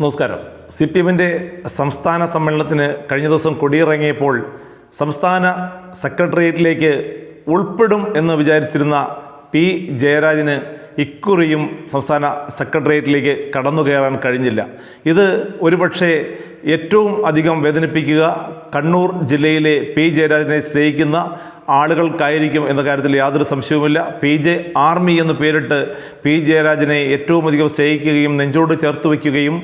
നമസ്കാരം. C P എമ്മിന്റെ സംസ്ഥാന സമ്മേളനത്തിന് കഴിഞ്ഞ ദിവസം കൊടിയിറങ്ങിയപ്പോൾ സംസ്ഥാന സെക്രട്ടേറിയറ്റിലേക്ക് ഉൾപ്പെടും എന്ന് വിചാരിച്ചിരുന്ന പി. ജയരാജന് ഇക്കുറിയും സംസ്ഥാന സെക്രട്ടേറിയറ്റിലേക്ക് കടന്നു കയറാൻ കഴിഞ്ഞില്ല. ഇത് ഒരുപക്ഷെ ഏറ്റവും അധികം വേദനിപ്പിക്കുക കണ്ണൂർ ജില്ലയിലെ പി. ജയരാജനെ സ്നേഹിക്കുന്ന ആളുകൾക്കായിരിക്കും എന്ന കാര്യത്തിൽ യാതൊരു സംശയവുമില്ല. പി ജെ ആർമി എന്ന് പേരിട്ട് പി ജയരാജനെ ഏറ്റവും അധികം സ്നേഹിക്കുകയും നെഞ്ചോട് ചേർത്ത് വയ്ക്കുകയും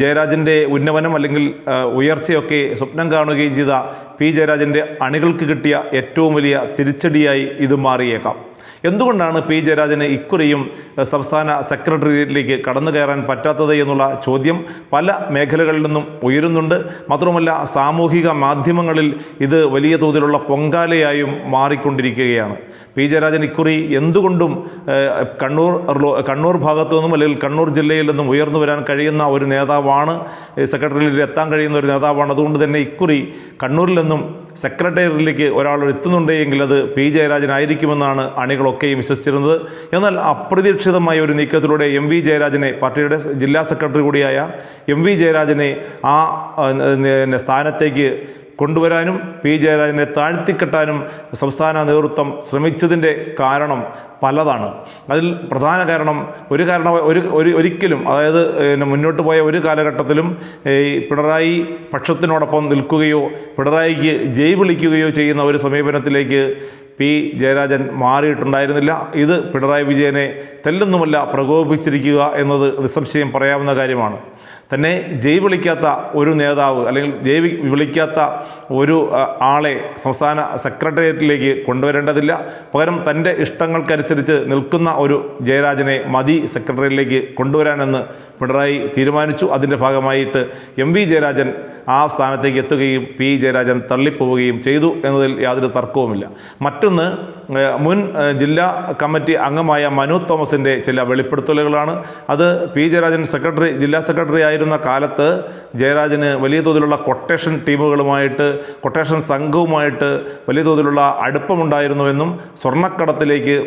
ജയരാജന്റെ ഉന്നമനം അല്ലെങ്കിൽ ഉയർച്ചയൊക്കെ സ്വപ്നം കാണുകയും ചെയ്ത പി ജയരാജന്റെ അണികൾക്ക് കിട്ടിയ ഏറ്റവും വലിയ തിരിച്ചടിയായി ഇത് മാറിയേക്കാം. എന്തുകൊണ്ടാണ് പി ജയരാജന് ഇക്കുറിയും സംസ്ഥാന സെക്രട്ടേറിയറ്റിലേക്ക് കടന്നു കയറാൻ പറ്റാത്തത് എന്നുള്ള ചോദ്യം പല മേഖലകളിൽ നിന്നും ഉയരുന്നുണ്ട്. മാത്രമല്ല സാമൂഹിക മാധ്യമങ്ങളിൽ ഇത് വലിയ തോതിലുള്ള പൊങ്കാലയായും മാറിക്കൊണ്ടിരിക്കുകയാണ്. പി ജയരാജൻ ഇക്കുറി എന്തുകൊണ്ടും കണ്ണൂർ കണ്ണൂർ ഭാഗത്തു നിന്നും അല്ലെങ്കിൽ കണ്ണൂർ ജില്ലയിൽ നിന്നും ഉയർന്നു വരാൻ കഴിയുന്ന ഒരു നേതാവാണ് സെക്രട്ടേറിയറ്റിൽ എത്താൻ കഴിയുന്ന ഒരു നേതാവാണ്. അതുകൊണ്ട് തന്നെ ഇക്കുറി കണ്ണൂരിൽ നിന്നും സെക്രട്ടേറിയറ്റിലേക്ക് ഒരാൾ എത്തുന്നുണ്ടെങ്കിൽ അത് പി. ജയരാജനായിരിക്കുമെന്നാണ് അണികളൊക്കെയും വിശ്വസിച്ചിരുന്നത്. എന്നാൽ അപ്രതീക്ഷിതമായ ഒരു നീക്കത്തിലൂടെ എം. വി. ജയരാജനെ പാർട്ടിയുടെ ജില്ലാ സെക്രട്ടറി കൂടിയായ എം. വി. ജയരാജനെ ആ സ്ഥാനത്തേക്ക് കൊണ്ടുവരാനും പി ജയരാജനെ താഴ്ത്തിക്കെട്ടാനും സംസ്ഥാന നേതൃത്വം ശ്രമിച്ചതിന്റെ കാരണം പലതാണ്. അതിൽ പ്രധാന കാരണം ഒരു കാരണം ഒരു ഒരു ഒരിക്കലും അതായത് മുന്നോട്ട് പോയ ഒരു കാലഘട്ടത്തിലും ഈ പിണറായി പക്ഷത്തിനോടൊപ്പം നിൽക്കുകയോ പിണറായിക്ക് ജയ് വിളിക്കുകയോ ചെയ്യുന്ന ഒരു സമീപനത്തിലേക്ക് പി ജയരാജൻ മാറിയിട്ടുണ്ടായിരുന്നില്ല. ഇത് പിണറായി വിജയനെ തെല്ലൊന്നുമല്ല പ്രകോപിപ്പിച്ചിരിക്കുക എന്നത് നിസ്സംശയം പറയാവുന്ന കാര്യമാണ്. തന്നെ ജയ് വിളിക്കാത്ത ഒരു നേതാവ് അല്ലെങ്കിൽ ജയ് വിളിക്കാത്ത ഒരു ആളെ സംസ്ഥാന സെക്രട്ടേറിയറ്റിലേക്ക് കൊണ്ടുവരേണ്ടതില്ല. പകരം തന്റെ ഇഷ്ടങ്ങൾക്കനുസരിച്ച് നിൽക്കുന്ന ഒരു ജയരാജനെ മതി സെക്രട്ടേറിയറ്റിലേക്ക് കൊണ്ടുവരാനെന്ന് പിണറായി തീരുമാനിച്ചു. അതിന്റെ ഭാഗമായിട്ട് എം വി ജയരാജൻ ആ സ്ഥാനത്തേക്ക് എത്തുകയും പി. ജയരാജൻ തള്ളിപ്പോവുകയും ചെയ്തു എന്നതിൽ യാതൊരു തർക്കവുമില്ല. മറ്റൊന്ന് മുൻ ജില്ലാ കമ്മിറ്റി അംഗമായ മനു തോമസിന്റെ ചില വെളിപ്പെടുത്തലുകളാണ്. അത് പി. ജയരാജൻ സെക്രട്ടറി ജില്ലാ സെക്രട്ടറി ആയിരുന്ന കാലത്ത് ജയരാജന് വലിയ തോതിലുള്ള കൊട്ടേഷൻ ടീമുകളുമായിട്ട് കൊട്ടേഷൻ സംഘവുമായിട്ട് വലിയ തോതിലുള്ള അടുപ്പമുണ്ടായിരുന്നുവെന്നും സ്വർണക്കടത്തിലേക്ക്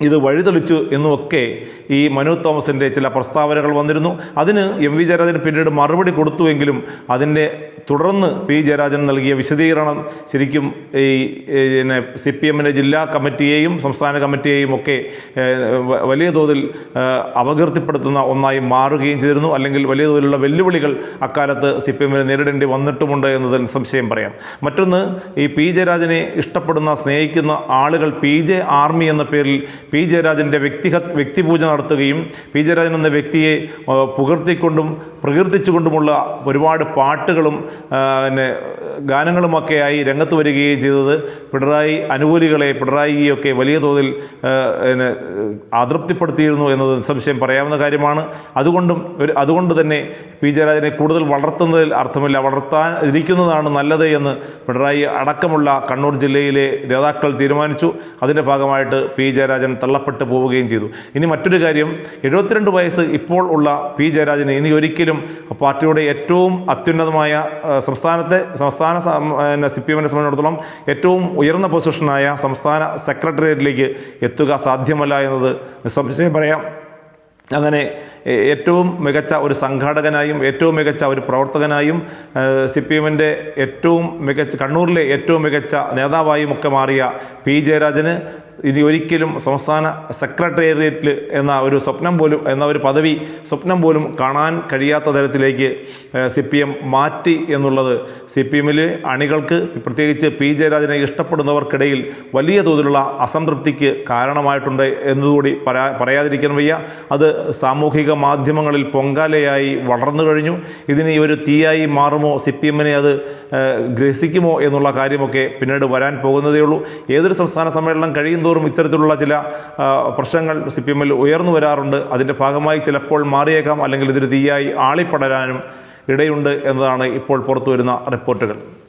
ഇത് വഴിതെളിച്ചു എന്നുമൊക്കെ ഈ മനു തോമസിന്റെ ചില പ്രസ്താവനകൾ വന്നിരുന്നു. അതിന് എം വി ജയരാജൻ പിന്നീട് മറുപടി കൊടുത്തുവെങ്കിലും അതിന്റെ തുടർന്ന് പി ജയരാജൻ നൽകിയ വിശദീകരണം ശരിക്കും ഈ പിന്നെ സി പി എമ്മിന്റെ ജില്ലാ കമ്മിറ്റിയെയും സംസ്ഥാന കമ്മിറ്റിയെയും ഒക്കെ വലിയ തോതിൽ അപകീർത്തിപ്പെടുത്തുന്ന ഒന്നായി മാറുകയും ചെയ്തിരുന്നു. അല്ലെങ്കിൽ വലിയ തോതിലുള്ള വെല്ലുവിളികൾ അക്കാലത്ത് സി പി എമ്മിന് നേരിടേണ്ടി വന്നിട്ടുമുണ്ട് എന്നതിൽ സംശയം പറയാം. മറ്റൊന്ന് ഈ പി ജയരാജനെ ഇഷ്ടപ്പെടുന്ന സ്നേഹിക്കുന്ന ആളുകൾ പി ജെ ആർമി എന്ന പേരിൽ പി ജയരാജന്റെ വ്യക്തിഹ വ്യക്തിപൂജ നടത്തുകയും പി ജയരാജൻ എന്ന വ്യക്തിയെ പുകഴ്ത്തിക്കൊണ്ടും പ്രകീർത്തിച്ചുകൊണ്ടുമുള്ള ഒരുപാട് പാട്ടുകളും പിന്നെ ഗാനങ്ങളുമൊക്കെയായി രംഗത്ത് വരികയും ചെയ്തത് പിണറായി അനുകൂലികളെ പിണറായിയൊക്കെ വലിയ തോതിൽ അതൃപ്തിപ്പെടുത്തിയിരുന്നു എന്നത് നിസ്സംശയം പറയാവുന്ന കാര്യമാണ്. അതുകൊണ്ടും ഒരു അതുകൊണ്ട് തന്നെ പി ജയരാജനെ കൂടുതൽ വളർത്തുന്നതിൽ അർത്ഥമില്ല. വളർത്താൻ ഇരിക്കുന്നതാണ് നല്ലത് എന്ന് പിണറായി അടക്കമുള്ള കണ്ണൂർ ജില്ലയിലെ നേതാക്കൾ തീരുമാനിച്ചു. അതിന്റെ ഭാഗമായിട്ട് പി ജയരാജൻ തള്ളപ്പെട്ടു പോവുകയും ചെയ്തു. ഇനി മറ്റൊരു കാര്യം എഴുപത്തിരണ്ട് വയസ്സ് ഇപ്പോൾ ഉള്ള പി ജയരാജന് ഇനി ഒരിക്കലും പാർട്ടിയുടെ ഏറ്റവും അത്യുന്നതമായ സംസ്ഥാനത്തെ സംസ്ഥാന സി പി എമ്മിനെ സംബന്ധിച്ചിടത്തോളം ഏറ്റവും ഉയർന്ന പൊസിഷനായ സംസ്ഥാന സെക്രട്ടേറിയറ്റിലേക്ക് എത്തുക സാധ്യമല്ല എന്നത് നിസ്സംശയം പറയാം. അങ്ങനെ ഏറ്റവും മികച്ച ഒരു സംഘാടകനായും ഏറ്റവും മികച്ച ഒരു പ്രവർത്തകനായും സി പി എമ്മിന്റെ ഏറ്റവും മികച്ച കണ്ണൂരിലെ ഏറ്റവും മികച്ച നേതാവായും ഒക്കെ മാറിയ പി. ജയരാജന് ഇനി ഒരിക്കലും സംസ്ഥാന സെക്രട്ടേറിയറ്റിൽ എന്ന ഒരു സ്വപ്നം പോലും എന്ന ഒരു പദവി സ്വപ്നം പോലും കാണാൻ കഴിയാത്ത തരത്തിലേക്ക് സി പി എം മാറ്റി എന്നുള്ളത് സി പി എമ്മിൽ അണികൾക്ക് പ്രത്യേകിച്ച് പി. ജയരാജനെ ഇഷ്ടപ്പെടുന്നവർക്കിടയിൽ വലിയ തോതിലുള്ള അസംതൃപ്തിക്ക് കാരണമായിട്ടുണ്ട് എന്നതുകൂടി പറയാ പറയാതിരിക്കാൻ വയ്യ. അത് സാമൂഹിക മാധ്യമങ്ങളിൽ പൊങ്കാലയായി വളർന്നു കഴിഞ്ഞു. ഇതിന് ഒരു തീയായി മാറുമോ? സി പി എമ്മിനെ അത് ഗ്രസിക്കുമോ എന്നുള്ള കാര്യമൊക്കെ പിന്നീട് വരാൻ പോകുന്നതേ ഉള്ളൂ. ഏതൊരു സംസ്ഥാന സമ്മേളനം കഴിയും തോറും ഇത്തരത്തിലുള്ള ചില പ്രശ്നങ്ങൾ സി പി എമ്മിൽ ഉയർന്നു വരാറുണ്ട്. അതിന്റെ ഭാഗമായി ചിലപ്പോൾ മാറിയേക്കാം. അല്ലെങ്കിൽ ഇതൊരു തീയായി ആളിപ്പടരാനും ഇടയുണ്ട് എന്നതാണ് ഇപ്പോൾ പുറത്തു വരുന്ന റിപ്പോർട്ടുകൾ.